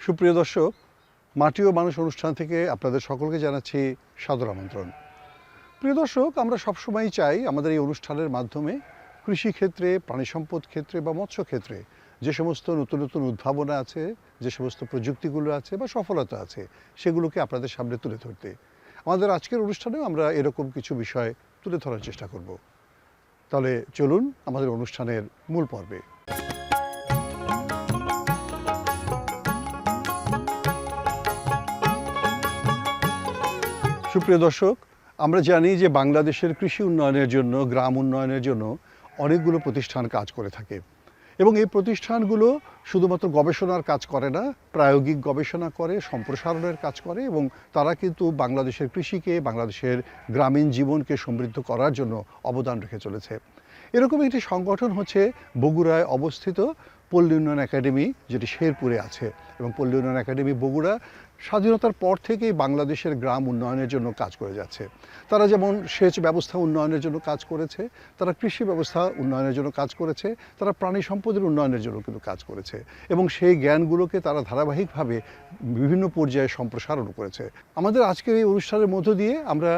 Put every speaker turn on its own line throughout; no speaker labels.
সুপ্রিয় দর্শক, মাটি ও মানুষ অনুষ্ঠান থেকে আপনাদের সকলকে জানাচ্ছি সাদর আমন্ত্রণ। প্রিয় দর্শক, আমরা সবসময়ই চাই আমাদের এই অনুষ্ঠানের মাধ্যমে কৃষি ক্ষেত্রে প্রাণী সম্পদ ক্ষেত্রে বা মৎস্য ক্ষেত্রে যে সমস্ত নতুন নতুন উদ্ভাবনা আছে, যে সমস্ত প্রযুক্তিগুলো আছে বা সফলতা আছে, সেগুলোকে আপনাদের সামনে তুলে ধরতে। আমাদের আজকের অনুষ্ঠানেও আমরা এরকম কিছু বিষয় তুলে ধরার চেষ্টা করব। তাহলে চলুন আমাদের অনুষ্ঠানের মূল পর্বে। সুপ্রিয় দর্শক, আমরা জানি যে বাংলাদেশের কৃষি উন্নয়নের জন্য, গ্রাম উন্নয়নের জন্য অনেকগুলো প্রতিষ্ঠান কাজ করে থাকে। এবং এই প্রতিষ্ঠানগুলো শুধুমাত্র গবেষণার কাজ করে না, প্রায়োগিক গবেষণা করে, সম্প্রসারণের কাজ করে এবং তারা কিন্তু বাংলাদেশের কৃষিকে, বাংলাদেশের গ্রামীণ জীবনকে সমৃদ্ধ করার জন্য অবদান রেখে চলেছে। এরকম একটি সংগঠন হচ্ছে বগুড়ায় অবস্থিত পল্লী উন্নয়ন একাডেমি, যেটি শেরপুরে আছে, এবং পল্লী উন্নয়ন একাডেমি বগুড়া স্বাধীনতার পর থেকেই বাংলাদেশের গ্রাম উন্নয়নের জন্য কাজ করে যাচ্ছে। তারা যেমন সেচ ব্যবস্থা উন্নয়নের জন্য কাজ করেছে, তারা কৃষি ব্যবস্থা উন্নয়নের জন্য কাজ করেছে, তারা প্রাণী সম্পদের উন্নয়নের জন্য কিন্তু কাজ করেছে, এবং সেই জ্ঞানগুলোকে তারা ধারাবাহিকভাবে বিভিন্ন পর্যায়ে সম্প্রসারণ করেছে। আমাদের আজকের এই অনুষ্ঠানের মধ্য দিয়ে আমরা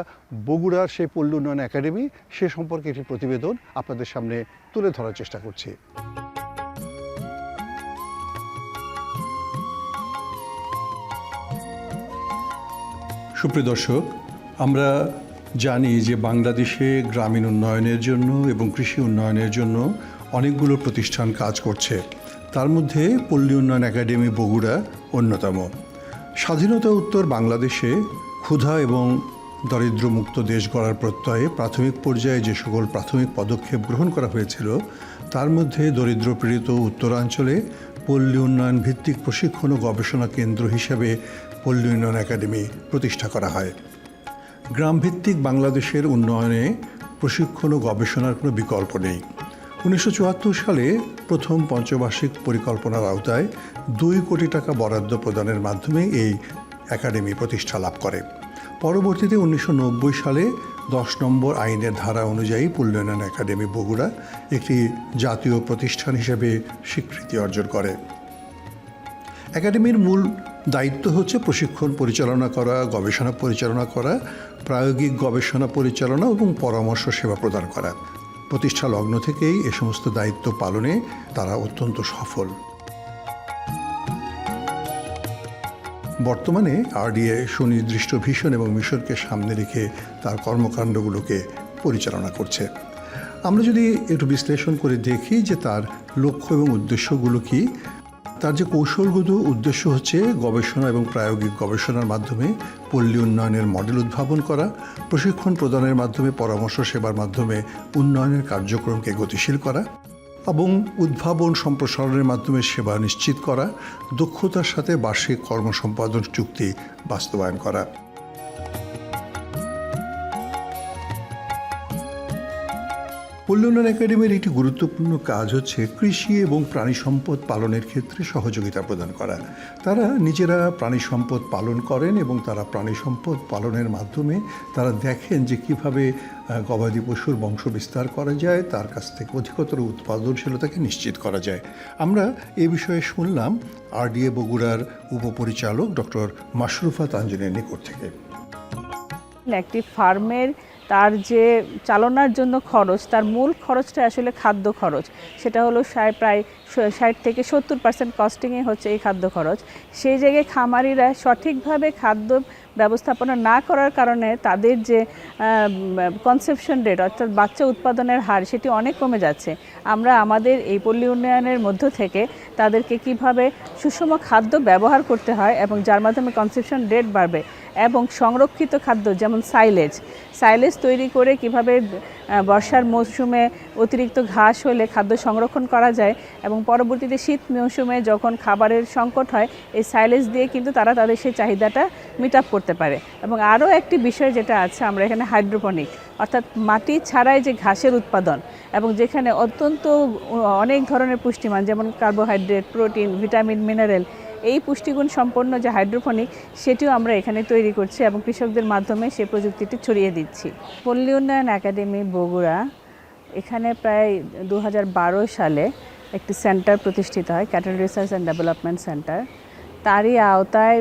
বগুড়ার সেই পল্লী উন্নয়ন একাডেমি, সে সম্পর্কে একটি প্রতিবেদন আপনাদের সামনে তুলে ধরার চেষ্টা করছি। সুপ্রিয় দর্শক, আমরা জানি যে বাংলাদেশে গ্রামীণ উন্নয়নের জন্য এবং কৃষি উন্নয়নের জন্য অনেকগুলো প্রতিষ্ঠান কাজ করছে। তার মধ্যে পল্লী উন্নয়ন একাডেমি বগুড়া অন্যতম। স্বাধীনতা উত্তর বাংলাদেশে ক্ষুধা এবং দরিদ্রমুক্ত দেশ গড়ার প্রত্যয়ে প্রাথমিক পর্যায়ে যে সকল প্রাথমিক পদক্ষেপ গ্রহণ করা হয়েছিল, তার মধ্যে দরিদ্রপীড়িত উত্তরাঞ্চলে পল্লী উন্নয়ন ভিত্তিক প্রশিক্ষণ ও গবেষণা কেন্দ্র হিসেবে পল্লী উন্নয়ন একাডেমি প্রতিষ্ঠা করা হয়। গ্রামভিত্তিক বাংলাদেশের উন্নয়নে প্রশিক্ষণ ও গবেষণার কোনো বিকল্প নেই। উনিশশো চুয়াত্তর সালে প্রথম পঞ্চবার্ষিক পরিকল্পনার আওতায় দুই কোটি টাকা বরাদ্দ প্রদানের মাধ্যমে এই একাডেমি প্রতিষ্ঠা লাভ করে। পরবর্তীতে উনিশশো নব্বই সালে দশ নম্বর আইনের ধারা অনুযায়ী পল্লী একাডেমি বগুড়া একটি জাতীয় প্রতিষ্ঠান হিসেবে স্বীকৃতি অর্জন করে। একাডেমির মূল দায়িত্ব হচ্ছে প্রশিক্ষণ পরিচালনা করা, গবেষণা পরিচালনা করা, প্রায়োগিক গবেষণা পরিচালনা এবং পরামর্শ সেবা প্রদান করা। প্রতিষ্ঠা লগ্ন থেকেই এ সমস্ত দায়িত্ব পালনে তারা অত্যন্ত সফল। বর্তমানে আরডিএ সুনির্দিষ্ট ভীষণ এবং মিশনকে সামনে রেখে তার কর্মকাণ্ডগুলোকে পরিচালনা করছে। আমরা যদি একটু বিশ্লেষণ করে দেখি যে তার লক্ষ্য এবং উদ্দেশ্যগুলো কি, তার যে কৌশলগত উদ্দেশ্য হচ্ছে গবেষণা এবং প্রায়োগিক গবেষণার মাধ্যমে পল্লী উন্নয়নের মডেল উদ্ভাবন করা, প্রশিক্ষণ প্রদানের মাধ্যমে পরামর্শ সেবার মাধ্যমে উন্নয়নের কার্যক্রমকে গতিশীল করা এবং উদ্ভাবন সম্প্রসারণের মাধ্যমে সেবা নিশ্চিত করা দক্ষতার সাথে বার্ষিক কর্মসম্পাদন চুক্তি বাস্তবায়ন করা। উন্নয়ন একাডেমির একটি গুরুত্বপূর্ণ কাজ হচ্ছে কৃষি এবং প্রাণী সম্পদ পালনের ক্ষেত্রে সহযোগিতা প্রদান করা। তারা নিজেরা প্রাণী সম্পদ পালন করেন এবং তারা প্রাণী সম্পদ পালনের মাধ্যমে তারা দেখেন যে কীভাবে গবাদি পশুর বংশ বিস্তার করা যায়, তার কাছ থেকে অধিকতর উৎপাদনশীলতাকে নিশ্চিত করা যায়। আমরা এ বিষয়ে শুনলাম আরডিএ বগুড়ার উপপরিচালক ডক্টর মাশরুফা তাঞ্জনের নিকট থেকে।
একটি ফার্মের তার যে চালনার জন্য খরচ, তার মূল খরচটা আসলে খাদ্য খরচ। সেটা হলো প্রায় ষাট থেকে সত্তর পার্সেন্ট কস্টিংয়ে হচ্ছে এই খাদ্য খরচ। সেই জায়গায় খামারিরা সঠিকভাবে খাদ্য ব্যবস্থাপনা না করার কারণে তাদের যে কনসেপশন রেট অর্থাৎ বাচ্চা উৎপাদনের হার, সেটি অনেক কমে যাচ্ছে। আমরা আমাদের এই পল্লী উন্নয়নের মধ্য থেকে তাদেরকে কীভাবে সুষম খাদ্য ব্যবহার করতে হয় এবং যার মাধ্যমে কনসেপশন রেট বাড়বে এবং সংরক্ষিত খাদ্য, যেমন সাইলেজ সাইলেজ তৈরি করে কীভাবে বর্ষার মৌসুমে অতিরিক্ত ঘাস হলে খাদ্য সংরক্ষণ করা যায় এবং পরবর্তীতে শীত মৌসুমে যখন খাবারের সংকট হয়, এই সাইলেজ দিয়ে কিন্তু তারা তাদের সেই চাহিদাটা মিট করতে পারে। এবং আরও একটি বিষয় যেটা আছে, আমরা এখানে হাইড্রোপনিক অর্থাৎ মাটি ছাড়াই যে ঘাসের উৎপাদন এবং যেখানে অত্যন্ত, অনেক ধরনের পুষ্টিমান, যেমন কার্বোহাইড্রেট প্রোটিন ভিটামিন মিনারেল এই পুষ্টিগুণ সম্পন্ন যে হাইড্রোপনিক সেটিও আমরা এখানে তৈরি করছি এবং কৃষকদের মাধ্যমে সেই প্রযুক্তিটি ছড়িয়ে দিচ্ছি। পল্লী উন্নয়ন একাডেমি বগুড়া, এখানে প্রায় দু হাজার বারো সালে একটি সেন্টার প্রতিষ্ঠিত হয়, cattle research and development centre. তারই আওতায়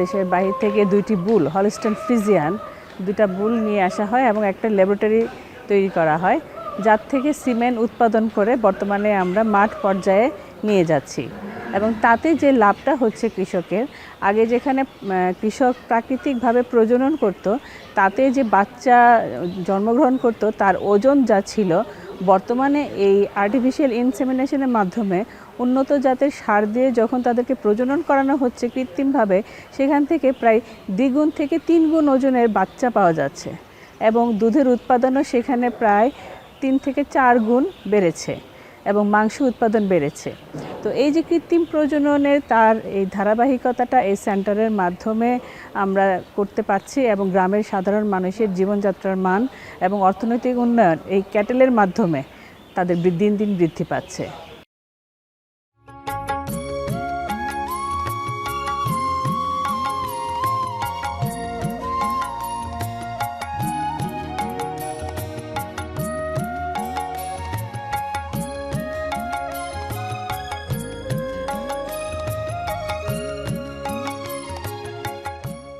দেশের বাহির থেকে দুইটি বুল, হলিস্টন ফ্রিজিয়ান দুটা বুল নিয়ে আসা হয় এবং একটা ল্যাবরেটরি তৈরি করা হয়, যার থেকে সিমেন্ট উৎপাদন করে বর্তমানে আমরা মাঠ পর্যায়ে নিয়ে যাচ্ছি। এবং তাতে যে লাভটা হচ্ছে কৃষকের, আগে যেখানে কৃষক প্রাকৃতিকভাবে প্রজনন করত, তাতে যে বাচ্চা জন্মগ্রহণ করত, তার ওজন যা ছিল, বর্তমানে এই আর্টিফিশিয়াল ইনসেমিনেশনের মাধ্যমে উন্নত জাতের সার দিয়ে যখন তাদেরকে প্রজনন করানো হচ্ছে কৃত্রিমভাবে, সেখান থেকে প্রায় দ্বিগুণ থেকে তিন গুণ ওজনের বাচ্চা পাওয়া যাচ্ছে। এবং দুধের উৎপাদনও সেখানে প্রায় তিন থেকে চার গুণ বেড়েছে। এবং মাংস উৎপাদন বেড়েছে। তো এই যে কৃত্রিম প্রজননের তার এই ধারাবাহিকতাটা এই সেন্টারের মাধ্যমে আমরা করতে পারছি এবং গ্রামের সাধারণ মানুষের জীবনযাত্রার মান এবং অর্থনৈতিক উন্নয়ন এই ক্যাটেলের মাধ্যমে তাদের দিন দিন বৃদ্ধি পাচ্ছে।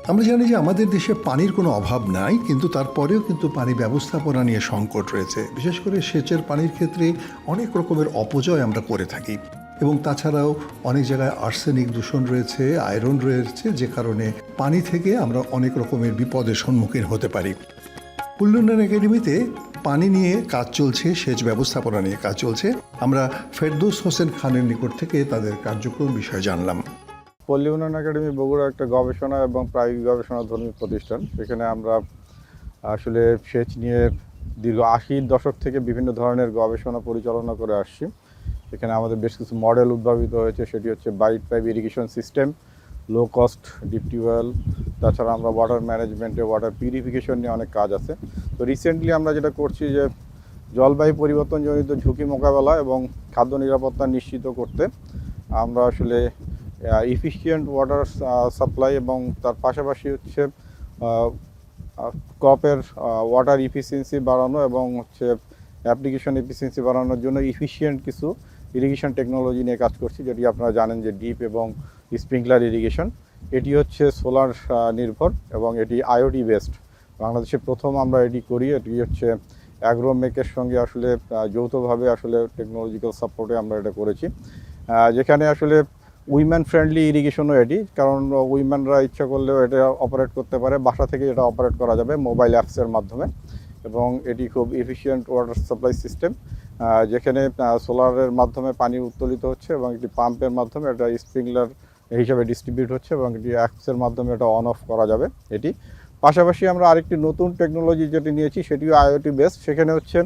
আমরা জানি যে আমাদের দেশে পানির কোনো অভাব নাই, কিন্তু তারপরেও কিন্তু পানি ব্যবস্থাপনা নিয়ে সংকট রয়েছে। বিশেষ করে সেচের পানির ক্ষেত্রে অনেক রকমের অপচয় আমরা করে থাকি। এবং তাছাড়াও অনেক জায়গায় আর্সেনিক দূষণ রয়েছে, আয়রন রয়েছে, যে কারণে পানি থেকে আমরা অনেক রকমের বিপদের সম্মুখীন হতে পারি। উন্নয়ন একাডেমিতে পানি নিয়ে কাজ চলছে, সেচ ব্যবস্থাপনা নিয়ে কাজ চলছে। আমরা ফেরদৌস হোসেন খানের নিকট থেকে তাদের কার্যক্রম বিষয়ে জানলাম।
পল্লী উন্নয়ন একাডেমি বগুড়া একটা গবেষণা এবং প্রায়োগিক গবেষণা ধর্মী প্রতিষ্ঠান। সেখানে আমরা আসলে সেচ নিয়ে দীর্ঘ আশির দশক থেকে বিভিন্ন ধরনের গবেষণা পরিচালনা করে আসছি। এখানে আমাদের বেশ কিছু মডেল উদ্ভাবিত হয়েছে, সেটি হচ্ছে byte pipe irrigation system low cost deep tube well তাছাড়া আমরা ওয়াটার ম্যানেজমেন্টে ওয়াটার পিউরিফিকেশন নিয়ে অনেক কাজ আছে। তো রিসেন্টলি আমরা যেটা করছি যে জলবায়ু পরিবর্তনজনিত ঝুঁকি মোকাবেলা এবং খাদ্য নিরাপত্তা নিশ্চিত করতে আমরা আসলে ইফিসিয়েন্ট ওয়াটার সাপ্লাই এবং তার পাশাপাশি হচ্ছে ক্রপের ওয়াটার ইফিসিয়েন্সি বাড়ানো এবং হচ্ছে অ্যাপ্লিকেশন এফিসিয়েন্সি বাড়ানোর জন্য ইফিসিয়েন্ট কিছু ইরিগেশন টেকনোলজি নিয়ে কাজ করছি, যেটি আপনারা জানেন যে ডিপ এবং স্প্রিংকলার ইরিগেশন এটি হচ্ছে সোলার নির্ভর এবং এটি আইওটি বেসড বাংলাদেশে প্রথম আমরা এটি করি, এটি হচ্ছে অ্যাগ্রোমেকের সঙ্গে আসলে যৌথভাবে আসলে টেকনোলজিক্যাল সাপোর্টে আমরা এটা করেছি। যেখানে আসলে উইমেন ফ্রেন্ডলি ইরিগেশনও এটি, কারণ উইমেনরা ইচ্ছা করলেও এটা অপারেট করতে পারে। বাসা থেকে এটা অপারেট করা যাবে মোবাইল অ্যাপসের মাধ্যমে। এবং এটি খুব এফিশিয়েন্ট ওয়াটার সাপ্লাই সিস্টেম যেখানে সোলারের মাধ্যমে পানি উত্তোলিত হচ্ছে এবং একটি পাম্পের মাধ্যমে এটা স্প্রিংলার হিসাবে ডিস্ট্রিবিউট হচ্ছে এবং এটি অ্যাপসের মাধ্যমে এটা অন অফ করা যাবে এটি। পাশাপাশি আমরা আরেকটি নতুন টেকনোলজি যেটি নিয়েছি, সেটিও আইওটি বেস সেখানে হচ্ছে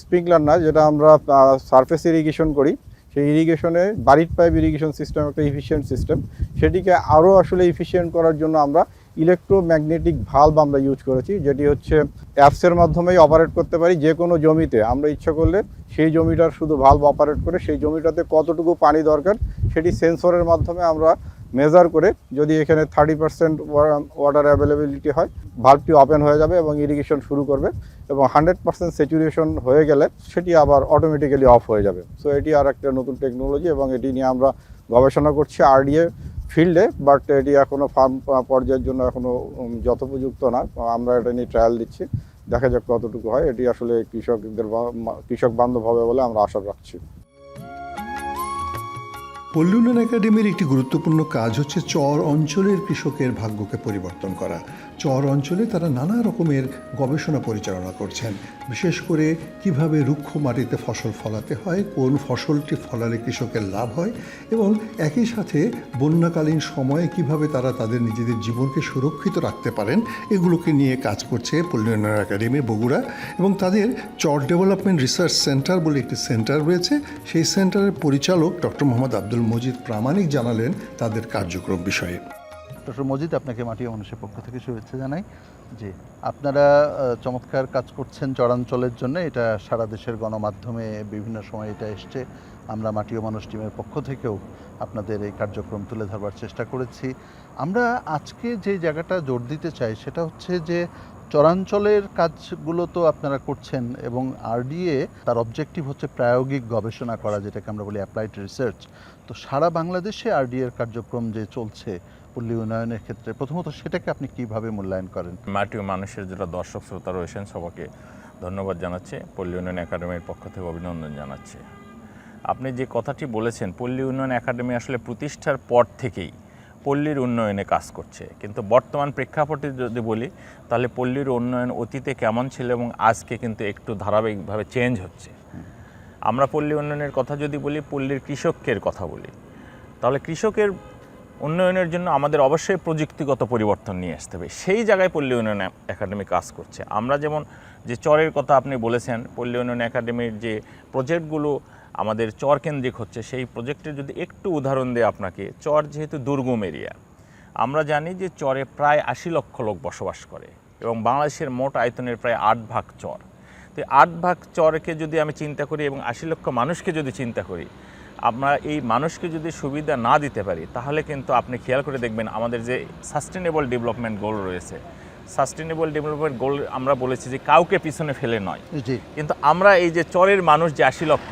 স্প্রিংলার না, যেটা আমরা সারফেস ইরিগেশন করি। সেই ইরিগেশনে বাড়ির পাইপ ইরিগেশন সিস্টেম একটা ইফিসিয়েন্ট সিস্টেম সেটিকে আরও আসলে ইফিসিয়েন্ট করার জন্য আমরা ইলেকট্রোম্যাগনেটিক ভাল্ব আমরা ইউজ করেছি, যেটি হচ্ছে অ্যাপসের মাধ্যমেই অপারেট করতে পারি যে কোনো জমিতে। আমরা ইচ্ছা করলে সেই জমিটার শুধু ভাল্ব অপারেট করে সেই জমিটাতে কতটুকু পানি দরকার, সেটি সেন্সরের মাধ্যমে আমরা মেজার করে যদি এখানে থার্টি পার্সেন্ট ওয়াটার অ্যাভেলেবিলিটি হয় ভাল্বটি ওপেন হয়ে যাবে এবং ইরিগেশন শুরু করবে এবং হান্ড্রেড পার্সেন্ট স্যাচুরেশন হয়ে গেলে সেটি আবার অটোমেটিক্যালি অফ হয়ে যাবে। সো এটি আর একটা নতুন টেকনোলজি এবং এটি নিয়ে আমরা গবেষণা করছি আরডিএ ফিল্ডে বাট এটি এখনও ফার্ম পর্যায়ের জন্য এখনও যথোপযুক্ত না। আমরা এটা নিয়ে ট্রায়াল দিচ্ছি, দেখা যাক কতটুকু হয়। এটি আসলে কৃষকদের কৃষক বান্ধব হবে বলে আমরা আশা রাখছি।
পল্লী উন্নয়ন একাডেমির একটি গুরুত্বপূর্ণ কাজ হচ্ছে চর অঞ্চলের কৃষকের ভাগ্যকে পরিবর্তন করা। চর অঞ্চলে তারা নানা রকমের গবেষণা পরিচালনা করছেন। বিশেষ করে কীভাবে রুক্ষ মাটিতে ফসল ফলাতে হয়, কোন ফসলটি ফলালে কৃষকের লাভ হয় এবং একই সাথে বন্যাকালীন সময়ে কীভাবে তারা তাদের নিজেদের জীবনকে সুরক্ষিত রাখতে পারেন, এগুলোকে নিয়ে কাজ করছে পল্লী একাডেমি, বগুড়া এবং তাদের চর ডেভেলপমেন্ট রিসার্চ সেন্টার বলে একটি সেন্টার রয়েছে। সেই সেন্টারের পরিচালক ডক্টর মোহাম্মদ আব্দুল মজিদ প্রামাণিক জানালেন তাদের কার্যক্রম বিষয়ে।
ডক্টর মজিদ আপনাকে মাটি মানুষের পক্ষ থেকে শুভেচ্ছা জানাই যে আপনারা চমৎকার কাজ করছেন চরাঞ্চলের জন্য। এটা সারা দেশের গণমাধ্যমে বিভিন্ন সময় এটা এসছে। আমরা মাটি মানুষ টিমের পক্ষ থেকেও আপনাদের এই কার্যক্রম তুলে ধরবার চেষ্টা করেছি। আমরা আজকে যে জায়গাটা জোর দিতে চাই সেটা হচ্ছে যে চরাঞ্চলের কাজগুলো তো আপনারা করছেন এবং আরডিএ তার অবজেক্টিভ হচ্ছে প্রায়োগিক গবেষণা করা, যেটাকে আমরা বলি অ্যাপ্লাইড রিসার্চ তো সারা বাংলাদেশে আরডিএর কার্যক্রম যে চলছে পল্লী উন্নয়নের ক্ষেত্রে প্রথমত সেটাকে আপনি কীভাবে মূল্যায়ন করেন?
মাটি ও মানুষের যারা দর্শক, শ্রোতা রয়েছেন, সবাইকে ধন্যবাদ জানাচ্ছি। পল্লী উন্নয়ন একাডেমির পক্ষ থেকে অভিনন্দন জানাচ্ছি। আপনি যে কথাটি বলেছেন, পল্লী উন্নয়ন একাডেমি আসলে প্রতিষ্ঠার পর থেকেই পল্লীর উন্নয়নে কাজ করছে। কিন্তু বর্তমান প্রেক্ষাপটে যদি বলি, তাহলে পল্লীর উন্নয়ন অতীতে কেমন ছিল এবং আজকে কিন্তু একটু ধারাবাহিকভাবে চেঞ্জ হচ্ছে। আমরা পল্লী উন্নয়নের কথা যদি বলি, পল্লীর কৃষকের কথা বলি, তাহলে কৃষকের উন্নয়নের জন্য আমাদের অবশ্যই প্রযুক্তিগত পরিবর্তন নিয়ে আসতে হবে। সেই জায়গায় পল্লী উন্নয়ন একাডেমি কাজ করছে। আমরা যেমন যে চরের কথা আপনি বলেছেন, পল্লী উন্নয়ন একাডেমির যে প্রজেক্টগুলো আমাদের চর কেন্দ্রিক হচ্ছে, সেই প্রজেক্টের যদি একটু উদাহরণ দেয় আপনাকে, চর যেহেতু দুর্গম এরিয়া, আমরা জানি যে চরে প্রায় আশি লক্ষ লোক বসবাস করে এবং বাংলাদেশের মোট আয়তনের প্রায় আট ভাগ চর। তো আট ভাগ চরকে যদি আমি চিন্তা করি এবং আশি লক্ষ মানুষকে যদি চিন্তা করি আমরা এই মানুষকে যদি সুবিধা না দিতে পারি তাহলে কিন্তু আপনি খেয়াল করে দেখবেন আমাদের যে সাস্টেনেবল ডেভেলপমেন্ট গোল রয়েছে। সাস্টেনেবল ডেভেলপমেন্ট গোল আমরা বলেছি যে কাউকে পিছনে ফেলে নয়। কিন্তু আমরা এই যে চরের মানুষ যে আশি লক্ষ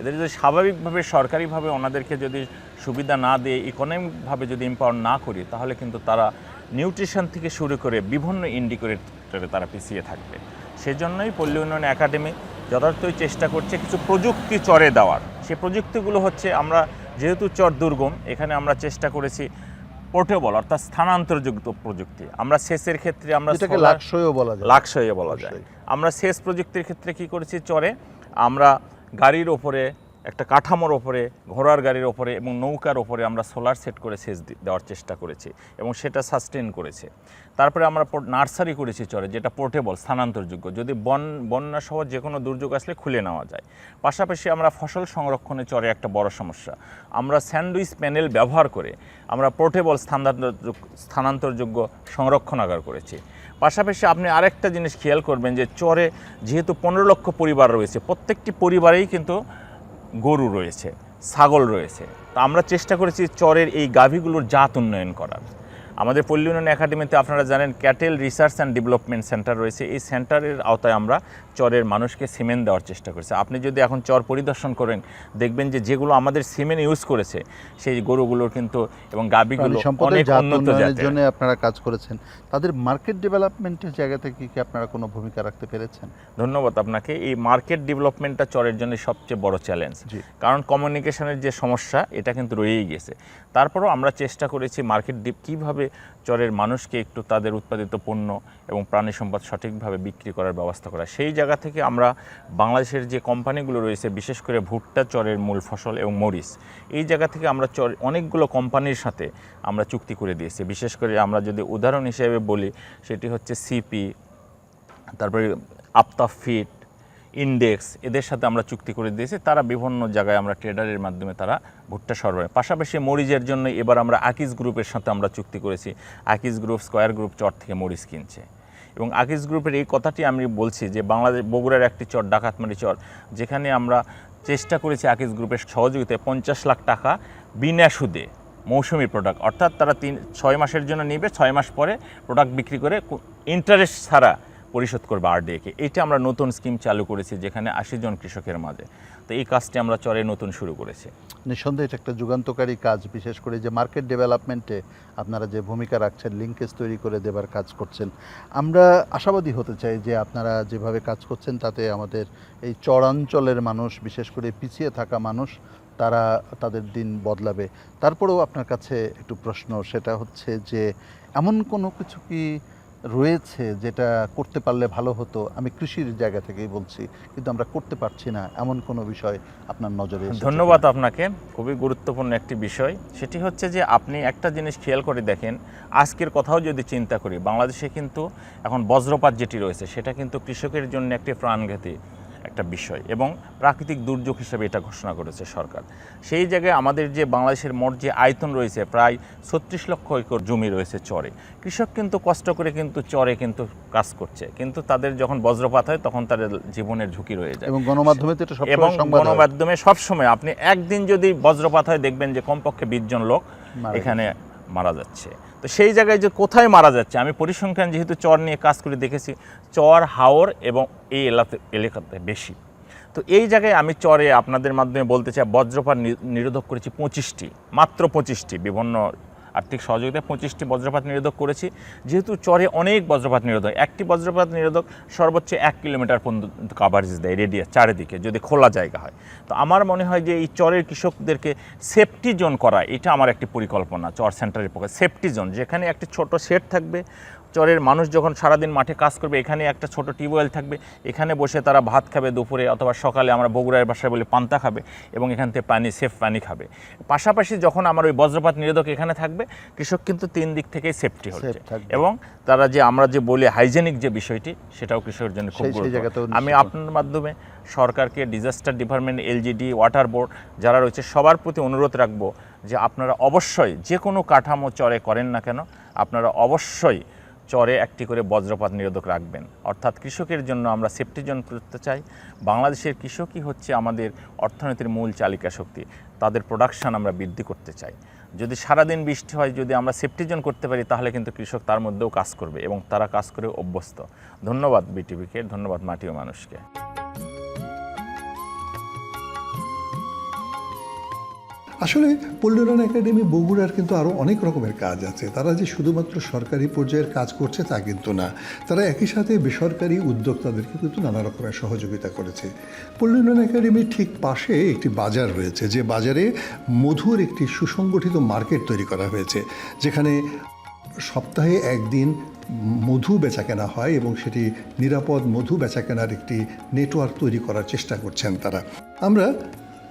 এদের যদি স্বাভাবিকভাবে সরকারিভাবে ওনাদেরকে যদি সুবিধা না দিয়ে ইকোনমিকভাবে যদি এম্পাওয়ার না করি তাহলে কিন্তু তারা নিউট্রিশন থেকে শুরু করে বিভিন্ন ইন্ডিকেটরে তারা পিছিয়ে থাকবে। সেজন্যই পল্লী উন্নয়ন একাডেমি যথার্থই চেষ্টা করছে কিছু প্রযুক্তি চরে দেওয়ার। সেই প্রযুক্তিগুলো হচ্ছে আমরা যেহেতু চর দুর্গম এখানে আমরা চেষ্টা করেছি পোর্টেবল অর্থাৎ স্থানান্তরযুক্ত প্রযুক্তি। আমরা সেচের ক্ষেত্রে আমরা
লাক্সয়ও বলা যায়।
লাক্সয়ে বলা যায়। আমরা সেচ প্রযুক্তির ক্ষেত্রে কি করেছি? চরে আমরা গাড়ির ওপরে একটা কাঠামোর ওপরে, ঘোড়ার গাড়ির ওপরে এবং নৌকার ওপরে আমরা সোলার সেট করে সেচ দেওয়ার চেষ্টা করেছি এবং সেটা সাস্টেন করেছে। তারপরে আমরা নার্সারি করেছি চরে, যেটা পোর্টেবল স্থানান্তরযোগ্য। যদি বন বন্যা সহ যে কোনো দুর্যোগ আসলে খুলে নেওয়া যায়। পাশাপাশি আমরা ফসল সংরক্ষণে চরে একটা বড় সমস্যা। আমরা স্যান্ডউইচ প্যানেল ব্যবহার করে আমরা পোর্টেবল স্থানান্তর স্থানান্তরযোগ্য সংরক্ষণাগার করেছি। পাশাপাশি আপনি আরেকটা জিনিস খেয়াল করবেন যে চরে যেহেতু পনেরো লক্ষ পরিবার রয়েছে, প্রত্যেকটি পরিবারেই কিন্তু গরু রয়েছে ছাগল রয়েছে। তা আমরা চেষ্টা করেছি চরের এই গাভীগুলোর জাত উন্নয়ন করার। আমাদের পল্লী উন্নয়ন একাডেমিতে আপনারা জানেন cattle research and development centre রয়েছে। এই সেন্টারের আওতায় আমরা চরের মানুষকে সিমেন্ট দেওয়ার চেষ্টা করেছি। আপনি যদি এখন চর পরিদর্শন করেন দেখবেন যে যেগুলো আমাদের সিমেন্ট ইউজ করেছে সেই গরুগুলোর কিন্তু এবং
সম্পদের
অনেক উন্নত
জন্য আপনারা কাজ করেছেন। তাদের মার্কেট ডেভেলপমেন্টের জায়গা থেকে কি আপনারা কোনো ভূমিকা রাখতে পেরেছেন?
ধন্যবাদ আপনাকে। এই মার্কেট ডেভেলপমেন্টটা চরের জন্য সবচেয়ে বড় চ্যালেঞ্জ কারণ কমিউনিকেশনের যে সমস্যা এটা কিন্তু রয়েই গেছে। তারপরেও আমরা চেষ্টা করেছি মার্কেট ডিপ কীভাবে চরের মানুষকে একটু তাদের উৎপাদিত পণ্য এবং প্রাণী সম্পদ সঠিকভাবে বিক্রি করার ব্যবস্থা করা। সেই জায়গা থেকে আমরা বাংলাদেশের যে কোম্পানিগুলো রয়েছে, বিশেষ করে ভুট্টা চরের মূল ফসল এবং মরিচ, এই জায়গা থেকে আমরা চর, অনেকগুলো কোম্পানির সাথে আমরা চুক্তি করে দিয়েছি। বিশেষ করে আমরা যদি উদাহরণ হিসেবে বলি, সেটি হচ্ছে সিপি তারপরে আফতাব ফিট ইন্ডেক্স এদের সাথে আমরা চুক্তি করে দিয়েছি। তারা বিভিন্ন জায়গায় আমরা ট্রেডারের মাধ্যমে তারা ভুট্টা সরবরাহ পাশাপাশি মরিচের জন্য এবার আমরা আকিজ গ্রুপের সাথে আমরা চুক্তি করেছি। আকিজ গ্রুপ স্কোয়ার গ্রুপ চর থেকে মরিচ কিনছে। এবং আকিজ গ্রুপের এই কথাটি আমি বলছি যে, বাংলাদেশ বগুড়ার একটি চর ডাকাতমারি চর, যেখানে আমরা চেষ্টা করেছি আকিজ গ্রুপের সহযোগিতায় পঞ্চাশ লাখ টাকা বিনা সুদে মৌসুমি প্রোডাক্ট অর্থাৎ তারা তিন ছয় মাসের জন্য নিবে, ছয় মাস পরে প্রোডাক্ট বিক্রি করে ইন্টারেস্ট ছাড়া পরিশোধ করবে আরডিএকে এটা আমরা নতুন স্কিম চালু করেছি যেখানে আশি জন কৃষকের মাঝে। তো এই কাজটি আমরা চরে নতুন শুরু করেছি।
নিঃসন্দেহে এটা একটা যুগান্তকারী কাজ, বিশেষ করে যে মার্কেট ডেভেলপমেন্টে আপনারা যে ভূমিকা রাখছেন লিঙ্কেজ তৈরি করে দেবার কাজ করছেন। আমরা আশাবাদী হতে চাই যে আপনারা যেভাবে কাজ করছেন, তাতে আমাদের এই চরাঞ্চলের মানুষ, বিশেষ করে পিছিয়ে থাকা মানুষ, তারা তাদের দিন বদলাবে। তারপরেও আপনার কাছে একটু প্রশ্ন, সেটা হচ্ছে যে এমন কোনো কিছু কি রয়েছে যেটা করতে পারলে ভালো হতো আমি কৃষির জায়গা থেকেই বলছি কিন্তু আমরা করতে পারছি না এমন কোনো বিষয় আপনার নজরে
ধন্যবাদ আপনাকে খুবই গুরুত্বপূর্ণ একটি বিষয়। সেটি হচ্ছে যে আপনি একটা জিনিস খেয়াল করে দেখেন আজকের কথাও যদি চিন্তা করি বাংলাদেশে কিন্তু এখন বজ্রপাত যেটি রয়েছে সেটা কিন্তু কৃষকের জন্য একটি প্রাণঘাতী। একটা বিষয় এবং প্রাকৃতিক দুর্যোগ হিসেবে এটা ঘোষণা করেছে সরকার। সেই জায়গায় আমাদের যে বাংলাদেশের মোট যে আয়তন রয়েছে প্রায় ছত্রিশ লক্ষ একর জমি রয়েছে চরে। কৃষক কিন্তু কষ্ট করে কিন্তু চরে কিন্তু কাজ করছে। কিন্তু তাদের যখন বজ্রপাত হয় তখন তাদের জীবনের ঝুঁকি রয়ে যায়।
এবং গণমাধ্যমে তো
এবং। গণমাধ্যমে সবসময় আপনি একদিন যদি বজ্রপাত হয় দেখবেন যে কমপক্ষে বিশ জন লোক এখানে মারা যাচ্ছে। তো সেই জায়গায় যে কোথায় মারা যাচ্ছে, আমি পরিসংখ্যান যেহেতু চর নিয়ে কাজ করে দেখেছি, চর, হাওর এবং এই এলাতে, এলাকাতে বেশি। তো এই জায়গায় আমি চরে আপনাদের মাধ্যমে বলতে চাই, বজ্রপাত নিরোধক করেছি পঁচিশটি, মাত্র পঁচিশটি বিভিন্ন আর্থিক সহযোগিতায় পঁচিশটি বজ্রপাত নিরোধক করেছি। যেহেতু চরে অনেক বজ্রপাত নিরোধক, একটি বজ্রপাত নিরোধক সর্বোচ্চ এক কিলোমিটার পর্যন্ত কাভারেজ দেয় রেডিয়াস চারিদিকে, যদি খোলা জায়গা হয়। তো আমার মনে হয় যে এই চরের কৃষকদেরকে সেফটি জোন করা, এটা আমার একটি পরিকল্পনা, চর সেন্টারের পক্ষে সেফটি জোন যেখানে একটি ছোট শেড থাকবে চরের মানুষ যখন সারাদিন মাঠে কাজ করবে এখানে একটা ছোট টিউবওয়েল থাকবে এখানে বসে তারা ভাত খাবে দুপুরে অথবা সকালে আমরা বগুড়ার বাসায় বলি পান্তা খাবে এবং এখান থেকে পানি সেফ পানি খাবে। পাশাপাশি যখন আমার ওই বজ্রপাত নিরোধক এখানে থাকবে কৃষক কিন্তু তিন দিক থেকেই সেফটি হচ্ছে এবং তারা যে আমরা যে বলি হাইজেনিক যে বিষয়টি সেটাও কৃষকের জন্য খুব আমি আপনার মাধ্যমে সরকারকে disaster department LGD water board যারা রয়েছে সবার প্রতি অনুরোধ রাখব যে আপনারা অবশ্যই যে কোনো কাঠামো চরে করেন না কেন আপনারা অবশ্যই চরে একটি করে বজ্রপাত নিরোধক রাখবেন। অর্থাৎ কৃষকের জন্য আমরা সেফটি জোন করতে চাই। বাংলাদেশের কৃষকই হচ্ছে আমাদের অর্থনীতির মূল চালিকা শক্তি। তাদের প্রোডাকশান আমরা বৃদ্ধি করতে চাই। যদি সারাদিন বৃষ্টি হয়, যদি আমরা সেফটি জোন করতে পারি, তাহলে কিন্তু কৃষক তার মধ্যেও কাজ করবে এবং তারা কাজ করে অভ্যস্ত। ধন্যবাদ বিটিভিকে, ধন্যবাদ মাটি ও মানুষকে।
আসলে পল্লীরণ একাডেমি বগুড়ার কিন্তু আরও অনেক রকমের কাজ আছে। তারা যে শুধুমাত্র সরকারি পর্যায়ের কাজ করছে তা কিন্তু না। তারা একই সাথে বেসরকারি উদ্যোক্তাদেরকে কিন্তু নানা রকমের সহযোগিতা করেছে। পল্লীরণ একাডেমির ঠিক পাশে একটি বাজার রয়েছে। যে বাজারে মধুর একটি সুসংগঠিত মার্কেট তৈরি করা হয়েছে। যেখানে সপ্তাহে একদিন মধু বেচাকেনা হয় এবং সেটি নিরাপদ মধু বেচাকেনার একটি নেটওয়ার্ক তৈরি করার চেষ্টা করছেন তারা। আমরা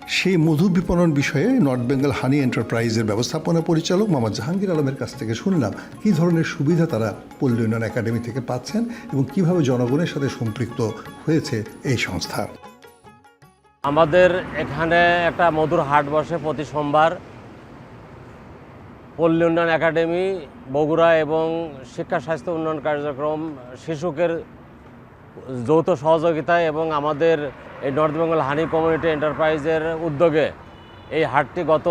সেই মধু বিপণন বিষয়ে নর্থ বেঙ্গল হানি এন্টারপ্রাইজের ব্যবস্থাপনা পরিচালক মোহাম্মদ জাহাঙ্গীর আলমের কাছ থেকে শুনলাম কী ধরনের সুবিধা তারা পল্লী উন্নয়ন একাডেমি থেকে পাচ্ছেন এবং কীভাবে জনগণের সাথে সম্পৃক্ত হয়েছে এই সংস্থা।
আমাদের এখানে একটা মধুর হাট বসে প্রতি সোমবার পল্লী উন্নয়ন একাডেমি, বগুড়া এবং শিক্ষা স্বাস্থ্য উন্নয়ন কার্যক্রম শিশুকের যৌথ সহযোগিতায় এবং আমাদের এই নর্থ বেঙ্গল হানি কমিউনিটি এন্টারপ্রাইজের উদ্যোগে এই হাটটি গত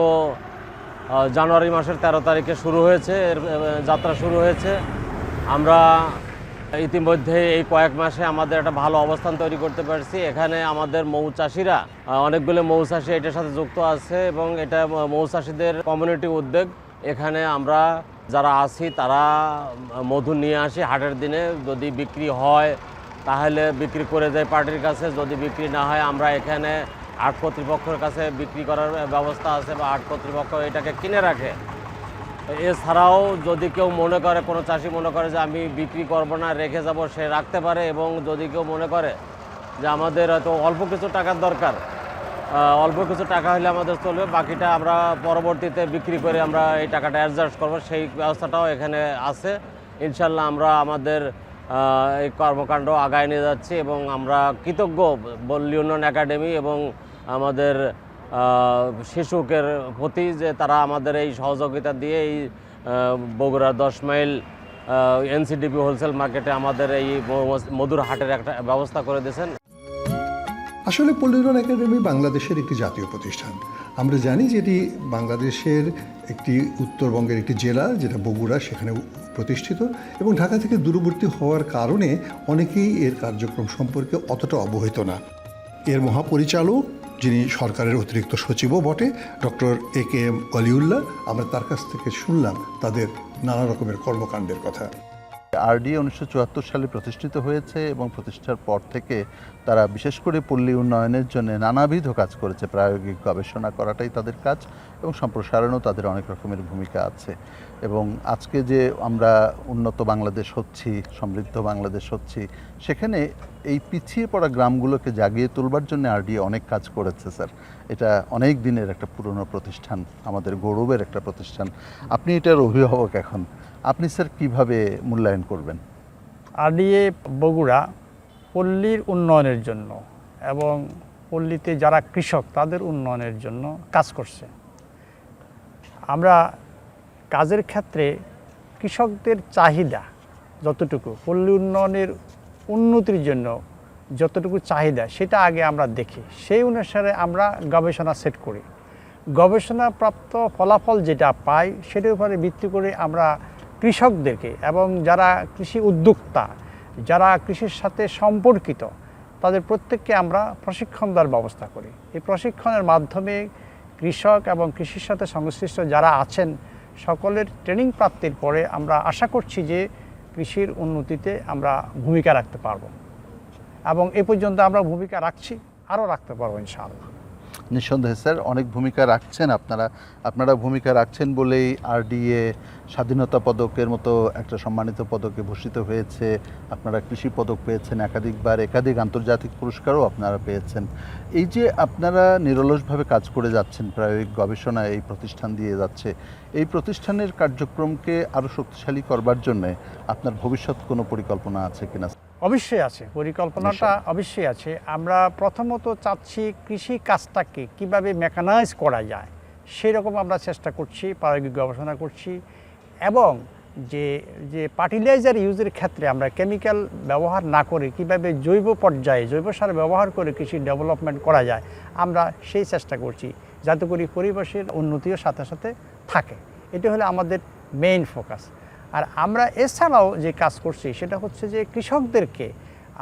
জানুয়ারি মাসের তেরো তারিখে শুরু হয়েছে এর যাত্রা শুরু হয়েছে। আমরা ইতিমধ্যে এই কয়েক মাসে আমাদের একটা ভালো অবস্থান তৈরি করতে পারছি। এখানে আমাদের মৌচাষিরা আহ, অনেকগুলো মৌচাষি এটার সাথে যুক্ত আছে এবং এটা ম- মৌচাষিদের কমিউনিটি উদ্যোগ। এখানে আমরা যারা আছি তারা মধু নিয়ে আসি হাটের দিনে। যদি বিক্রি হয় তাহলে বিক্রি করে দেয় পার্টির কাছে। যদি বিক্রি না হয়, আমরা এখানে আট কর্তৃপক্ষের কাছে বিক্রি করার ব্যবস্থা আছে বা আট কর্তৃপক্ষ এটাকে কিনে রাখে। এছাড়াও যদি কেউ মনে করে, কোনো চাষি মনে করে যে আমি বিক্রি করব না, রেখে যাব, সে রাখতে পারে এবং যদি কেউ মনে করে যে আমাদের হয়তো অল্প কিছু টাকার দরকার অল্প কিছু টাকা হলে আমাদের চলবে, বাকিটা আমরা পরবর্তীতে বিক্রি করে আমরা এই টাকাটা অ্যাডজাস্ট করব, সেই ব্যবস্থাটাও এখানে আছে। ইনশাল্লাহ আমরা আমাদের এই কর্মকাণ্ড আগায় নিয়ে যাচ্ছি এবং আমরা কৃতজ্ঞ বল্লী উন্নয়ন একাডেমি এবং আমাদের শিশুকের প্রতি যে তারা আমাদের এই সহযোগিতা দিয়ে এই বগুড়া দশ মাইল এনসিডিপি হোলসেল মার্কেটে আমাদের এই মধুর হাটের একটা ব্যবস্থা করে দিয়েছেন।
আসলে পল্লীরণ একাডেমি বাংলাদেশের একটি জাতীয় প্রতিষ্ঠান। আমরা জানি যে এটি বাংলাদেশের একটি উত্তরবঙ্গের একটি জেলা, যেটা বগুড়া সেখানে প্রতিষ্ঠিত এবং ঢাকা থেকে দূরবর্তী হওয়ার কারণে অনেকেই এর কার্যক্রম সম্পর্কে অতটা অবহিত না। এর মহাপরিচালক, যিনি সরকারের অতিরিক্ত সচিবও বটে, doctor A K M Oliullah, আমরা তার কাছ থেকে শুনলাম তাদের নানা রকমের কর্মকাণ্ডের কথা।
আরডি উনিশশো চুয়াত্তর সালে প্রতিষ্ঠিত হয়েছে এবং প্রতিষ্ঠার পর থেকে তারা বিশেষ করে পল্লী উন্নয়নের জন্য নানাবিধ কাজ করেছে। প্রায়োগিক গবেষণা করাটাই তাদের কাজ এবং সম্প্রসারণও তাদের অনেক রকমের ভূমিকা আছে। এবং আজকে যে আমরা উন্নত বাংলাদেশ হচ্ছি, সমৃদ্ধ বাংলাদেশ হচ্ছি, সেখানে এই পিছিয়ে পড়া গ্রামগুলোকে জাগিয়ে তুলবার জন্য আরডি অনেক কাজ করেছে, স্যার। এটা অনেক দিনের একটা পুরনো প্রতিষ্ঠান, আমাদের গৌরবের একটা প্রতিষ্ঠান। আপনি এটার অভিভাবক এখন। আপনি স্যার কীভাবে মূল্যায়ন করবেন?
আরডিএ বগুড়া পল্লীর উন্নয়নের জন্য এবং পল্লীতে যারা কৃষক তাদের উন্নয়নের জন্য কাজ করছে। আমরা কাজের ক্ষেত্রে কৃষকদের চাহিদা যতটুকু, পল্লী উন্নয়নের উন্নতির জন্য যতটুকু চাহিদা সেটা আগে আমরা দেখি। সেই অনুসারে আমরা গবেষণা সেট করি। গবেষণাপ্রাপ্ত ফলাফল যেটা পাই সেটার উপরে ভিত্তি করে আমরা কৃষকদেরকে এবং যারা কৃষি উদ্যোক্তা, যারা কৃষির সাথে সম্পর্কিত, তাদের প্রত্যেককে আমরা প্রশিক্ষণ দেওয়ার ব্যবস্থা করি। এই প্রশিক্ষণের মাধ্যমে কৃষক এবং কৃষির সাথে সংশ্লিষ্ট যারা আছেন, সকলের ট্রেনিং প্রাপ্তির পরে আমরা আশা করছি যে কৃষির উন্নতিতে আমরা ভূমিকা রাখতে পারব। এবং এ পর্যন্ত আমরা ভূমিকা রাখছি, আরও রাখতে পারব ইনশাআল্লাহ।
নিঃসন্দেহে, স্যার, অনেক ভূমিকা রাখছেন আপনারা। আপনারা ভূমিকা রাখছেন বলেই আরডিএ স্বাধীনতা পদকের মতো একটা সম্মানিত পদকে ভূষিত হয়েছে। আপনারা কৃষি পদক পেয়েছেন একাধিকবার, একাধিক আন্তর্জাতিক পুরস্কারও আপনারা পেয়েছেন। এই যে আপনারা নিরলসভাবে কাজ করে যাচ্ছেন, প্রায়োগিক গবেষণা এই প্রতিষ্ঠান দিয়ে যাচ্ছে, এই প্রতিষ্ঠানের কার্যক্রমকে আরও শক্তিশালী করবার জন্য আপনার ভবিষ্যৎ কোনো পরিকল্পনা আছে কিনা?
অবশ্যই আছে পরিকল্পনাটা অবশ্যই আছে। আমরা প্রথমত চাচ্ছি কৃষি কাজটাকে কীভাবে মেকানাইজ করা যায় সেই রকম আমরা চেষ্টা করছি প্রায়োগিক গবেষণা করছি এবং যে যে ফার্টিলাইজার ইউজের ক্ষেত্রে আমরা কেমিক্যাল ব্যবহার না করে কীভাবে জৈব পর্যায়ে জৈব সার ব্যবহার করে কৃষি ডেভেলপমেন্ট করা যায় আমরা সেই চেষ্টা করছি। যাতে করে পরিবেশের উন্নতিও সাথে সাথে থাকে। এটা হলো আমাদের মেইন ফোকাস আর আমরা এছাড়াও যে কাজ করছি সেটা হচ্ছে যে কৃষকদেরকে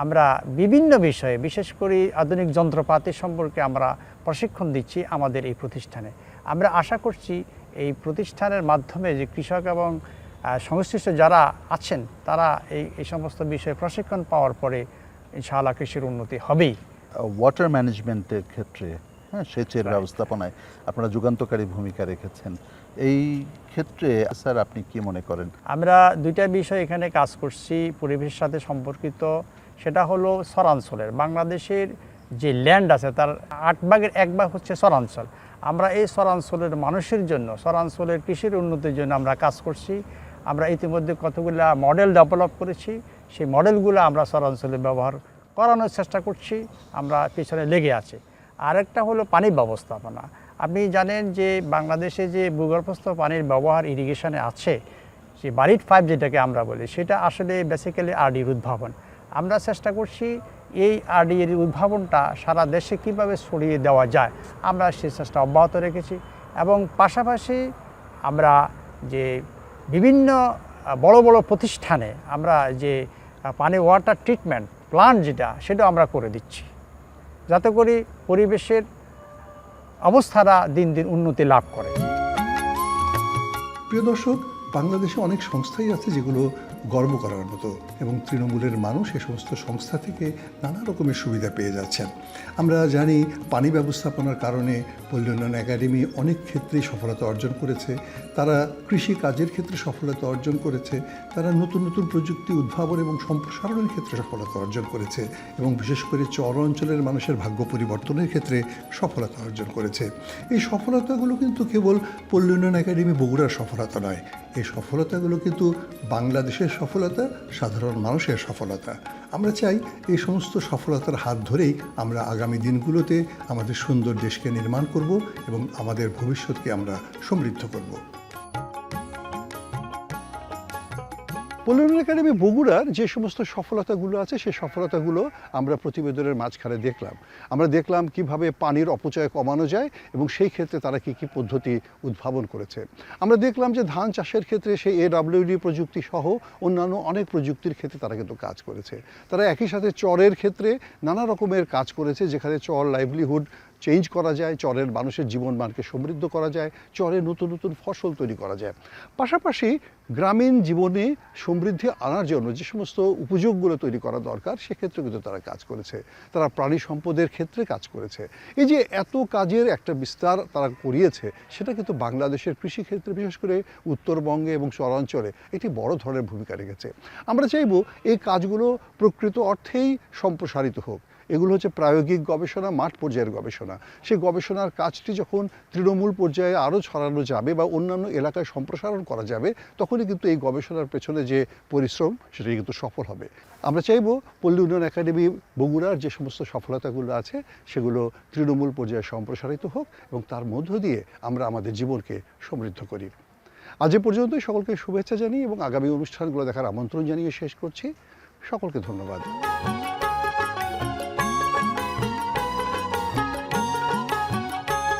আমরা বিভিন্ন বিষয়ে বিশেষ করে আধুনিক যন্ত্রপাতি সম্পর্কে আমরা প্রশিক্ষণ দিচ্ছি আমাদের এই প্রতিষ্ঠানে। আমরা আশা করছি এই প্রতিষ্ঠানের মাধ্যমে যে কৃষক এবং সংশ্লিষ্ট যারা আছেন তারা এই এই সমস্ত বিষয়ে প্রশিক্ষণ পাওয়ার পরে ইনশাআল্লাহ কৃষির উন্নতি হবেই।
ওয়াটার ম্যানেজমেন্টের ক্ষেত্রে হ্যাঁ সেচের ব্যবস্থাপনায় আপনারা যুগান্তকারী ভূমিকা রেখেছেন। এই ক্ষেত্রে, স্যার, আপনি কি মনে করেন?
আমরা দুইটা বিষয় এখানে কাজ করছি, পরিবেশের সাথে সম্পর্কিত। সেটা হলো সরাঞ্চলের। বাংলাদেশের যে ল্যান্ড আছে, তার আট ভাগের এক ভাগ হচ্ছে সরাঞ্চল। আমরা এই সরাঞ্চলের মানুষের জন্য, সরাঞ্চলের কৃষির উন্নতির জন্য আমরা কাজ করছি। আমরা ইতিমধ্যে কতগুলা মডেল ডেভেলপ করেছি। সেই মডেলগুলো আমরা সরাঞ্চলে ব্যবহার করানোর চেষ্টা করছি। আমরা পিছনে লেগে আছি। আরেকটা হলো পানি ব্যবস্থাপনা। আপনি জানেন যে বাংলাদেশে যে ভূগর্ভস্থ পানির ব্যবহার ইরিগেশনে আছে যে বাড়ির পাইপ যেটাকে আমরা বলি, সেটা আসলে বেসিক্যালি আরডির উদ্ভাবন। আমরা চেষ্টা করছি এই আরডির উদ্ভাবনটা সারা দেশে কীভাবে ছড়িয়ে দেওয়া যায়, আমরা সেই চেষ্টা অব্যাহত রেখেছি। এবং পাশাপাশি আমরা যে বিভিন্ন, বড় বড় প্রতিষ্ঠানে আমরা যে পানি ওয়াটার ট্রিটমেন্ট প্লান্ট যেটা, সেটা আমরা করে দিচ্ছি। যাতে করে পরিবেশের অবস্থাটা দিন দিন উন্নতি লাভ করে।
প্রিয় দর্শক বাংলাদেশে অনেক সংস্থাই আছে যেগুলো গর্ব করার মতো এবং তৃণমূলের মানুষ এ সমস্ত সংস্থা থেকে নানা রকমের সুবিধা পেয়ে যাচ্ছেন। আমরা জানি পানি ব্যবস্থাপনার কারণে পল্লী উন্নয়ন একাডেমি অনেক ক্ষেত্রেই সফলতা অর্জন করেছে। তারা কৃষি কাজের ক্ষেত্রে সফলতা অর্জন করেছে। তারা নতুন নতুন প্রযুক্তি উদ্ভাবন এবং সম্প্রসারণের ক্ষেত্রে সফলতা অর্জন করেছে এবং বিশেষ করে চর অঞ্চলের মানুষের ভাগ্য পরিবর্তনের ক্ষেত্রে সফলতা অর্জন করেছে। এই সফলতাগুলো কিন্তু কেবল পল্লী উন্নয়ন একাডেমি বগুড়ার সফলতা নয়। এই সফলতাগুলো কিন্তু বাংলাদেশের সফলতা সাধারণ মানুষের সফলতা। আমরা চাই এই সমস্ত সফলতার হাত ধরেই আমরা আগামী দিনগুলোতে আমাদের সুন্দর দেশকে নির্মাণ করব এবং আমাদের ভবিষ্যৎকে আমরা সমৃদ্ধ করব। পল্লী একাডেমি বগুড়ার যে সমস্ত সফলতাগুলো আছে, সেই সফলতাগুলো আমরা প্রতিবেদনের মাঝখানে দেখলাম। আমরা দেখলাম কীভাবে পানির অপচয় কমানো যায় এবং সেই ক্ষেত্রে তারা কি কি পদ্ধতি উদ্ভাবন করেছে। আমরা দেখলাম যে ধান চাষের ক্ষেত্রে সেই এডাব্লিউডি প্রযুক্তি সহ অন্যান্য অনেক প্রযুক্তির ক্ষেত্রে তারা কিন্তু কাজ করেছে। তারা একই সাথে চরের ক্ষেত্রে নানা রকমের কাজ করেছে, যেখানে চর লাইভলিহুড চেঞ্জ করা যায়, চরের মানুষের জীবনমানকে সমৃদ্ধ করা যায়, চরে নতুন নতুন ফসল তৈরি করা যায়। পাশাপাশি গ্রামীণ জীবনে সমৃদ্ধি আনার জন্য যে সমস্ত উপযোগগুলো তৈরি করা দরকার, সেক্ষেত্রে কিন্তু তারা কাজ করেছে। তারা প্রাণী সম্পদের ক্ষেত্রে কাজ করেছে। এই যে এত কাজের একটা বিস্তার তারা করিয়েছে, সেটা কিন্তু বাংলাদেশের কৃষিক্ষেত্রে বিশেষ করে উত্তরবঙ্গে এবং চরাঞ্চলে একটি বড় ধরনের ভূমিকা রেখেছে। আমরা চাইব এই কাজগুলো প্রকৃত অর্থেই সম্প্রসারিত হোক। এগুলো হচ্ছে প্রায়োগিক গবেষণা, মাঠ পর্যায়ের গবেষণা। সেই গবেষণার কাজটি যখন তৃণমূল পর্যায়ে আরও ছড়ানো যাবে বা অন্যান্য এলাকায় সম্প্রসারণ করা যাবে, তখনই কিন্তু এই গবেষণার পেছনে যে পরিশ্রম, সেটি কিন্তু সফল হবে। আমরা চাইব পল্লী উন্নয়ন একাডেমি বগুড়ার যে সমস্ত সফলতাগুলো আছে, সেগুলো তৃণমূল পর্যায়ে সম্প্রসারিত হোক এবং তার মধ্য দিয়ে আমরা আমাদের জীবনকে সমৃদ্ধ করি। আজ এ পর্যন্তই, সকলকে শুভেচ্ছা জানিয়ে এবং আগামী অনুষ্ঠানগুলো দেখার আমন্ত্রণ জানিয়ে শেষ করছি। সকলকে ধন্যবাদ।